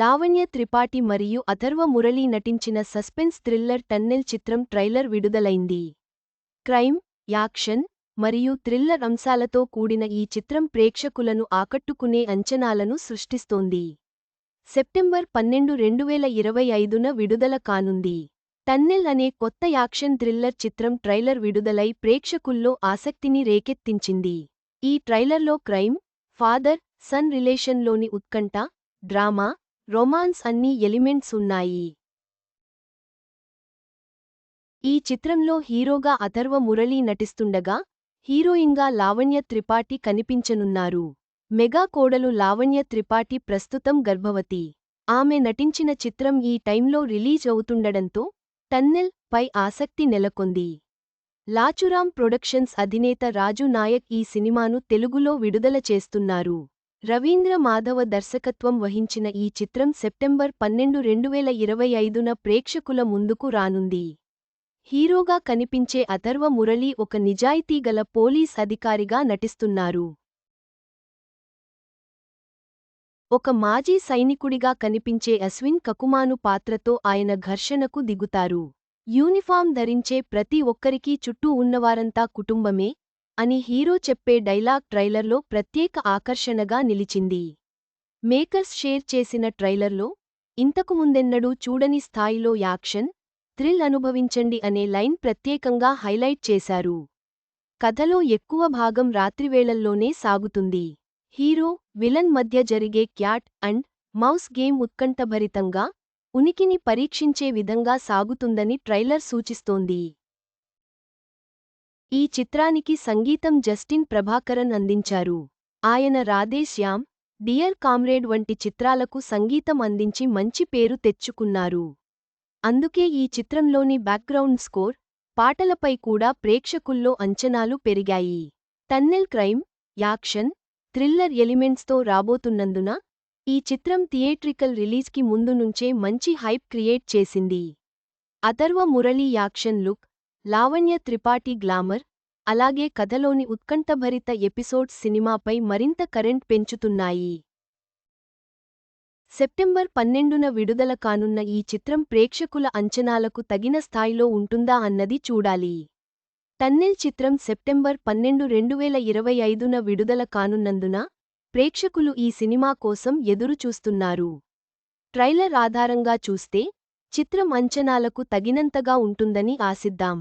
లావణ్య త్రిపాఠి మరియు అథర్వ మురళీ నటించిన suspense thriller tunnel చిత్రం ట్రైలర్ విడుదలైంది. క్రైమ్ యాక్షన్ మరియు థ్రిల్లర్ అంశాలతో కూడిన ఈ చిత్రం ప్రేక్షకులను ఆకట్టుకునే అంచనాలను సృష్టిస్తోంది. సెప్టెంబర్ పన్నెండు రెండువేల ఇరవై ఐదున విడుదల కానుంది. టన్నెల్ అనే కొత్త యాక్షన్ థ్రిల్లర్ చిత్రం ట్రైలర్ విడుదలై ప్రేక్షకుల్లో ఆసక్తిని రేకెత్తించింది. ఈ ట్రైలర్లో క్రైమ్ ఫాదర్ సన్ రిలేషన్లోని ఉత్కంఠ డ్రామా రొమాన్స్ అన్ని ఎలిమెంట్స్ ఉన్నాయి. ఈ చిత్రంలో హీరోగా అథర్వ మురళీ నటిస్తుండగా హీరోయిన్గా లావణ్య త్రిపాఠి కనిపించనున్నారు. మెగా కోడలు లావణ్య త్రిపాఠి ప్రస్తుతం గర్భవతి. ఆమె నటించిన చిత్రం ఈ టైంలో రిలీజ్ అవుతుండడంతో టన్నెల్ పై ఆసక్తి నెలకొంది. లాచురాం ప్రొడక్షన్స్ అధినేత రాజు నాయక్ ఈ సినిమాను తెలుగులో విడుదల చేస్తున్నారు. రవీంద్ర మాధవ దర్శకత్వం వహించిన ఈ చిత్రం సెప్టెంబర్ పన్నెండు రెండువేల ఇరవై ఐదున ప్రేక్షకుల ముందుకు రానుంది. హీరోగా కనిపించే అథర్వ మురళి ఒక నిజాయితీగల పోలీస్ అధికారిగా నటిస్తున్నారు. ఒక మాజీ సైనికుడిగా కనిపించే అశ్విన్ కకుమాను పాత్రతో ఆయన ఘర్షణకు దిగుతారు. యూనిఫామ్ ధరించే ప్రతి ఒక్కరికీ చుట్టూ ఉన్నవారంతా కుటుంబమే అని హీరో చెప్పే డైలాగ్ ట్రైలర్లో ప్రత్యేక ఆకర్షణగా నిలిచింది. మేకర్స్ షేర్ చేసిన ట్రైలర్లో ఇంతకుముందెన్నడూ చూడని స్థాయిలో యాక్షన్ థ్రిల్ అనుభవించండి అనే లైన్ ప్రత్యేకంగా హైలైట్ చేశారు. కథలో ఎక్కువ భాగం రాత్రివేళల్లోనే సాగుతుంది. హీరో విలన్ మధ్య జరిగే క్యాట్ అండ్ మౌస్ గేమ్ ఉత్కంఠభరితంగా ఉనికిని పరీక్షించే విధంగా సాగుతుందని ట్రైలర్ సూచిస్తోంది. ఈ చిత్రానికి సంగీతం జస్టిన్ ప్రభాకరన్ అందించారు. ఆయన రాధేశ్యామ్ డియర్ కామ్రేడ్ వంటి చిత్రాలకు సంగీతం అందించి మంచి పేరు తెచ్చుకున్నారు. అందుకే ఈ చిత్రంలోని బ్యాక్గ్రౌండ్ స్కోర్ పాటలపై కూడా ప్రేక్షకుల్లో అంచనాలు పెరిగాయి. టన్నెల్ క్రైమ్ యాక్షన్ థ్రిల్లర్ ఎలిమెంట్స్తో రాబోతున్నందున ఈ చిత్రం థియేట్రికల్ రిలీజ్కి ముందు నుంచే మంచి హైప్ క్రియేట్ చేసింది. Atharvaa Murali action look Lavanya Tripathi glamour అలాగే కథలోని ఉత్కంఠభరిత ఎపిసోడ్స్ సినిమాపై మరింత కరెంట్ పెంచుతున్నాయి. సెప్టెంబర్ పన్నెండున విడుదల కానున్న ఈ చిత్రం ప్రేక్షకుల అంచనాలకు తగిన స్థాయిలో ఉంటుందా అన్నది చూడాలి. టన్నెల్ చిత్రం సెప్టెంబర్ పన్నెండు రెండువేల ఇరవై ఐదున విడుదల కానున్నందున ప్రేక్షకులు ఈ సినిమా కోసం ఎదురుచూస్తున్నారు. ట్రైలర్ ఆధారంగా చూస్తే చిత్రం అంచనాలకు తగినంతగా ఉంటుందని ఆశిద్దాం.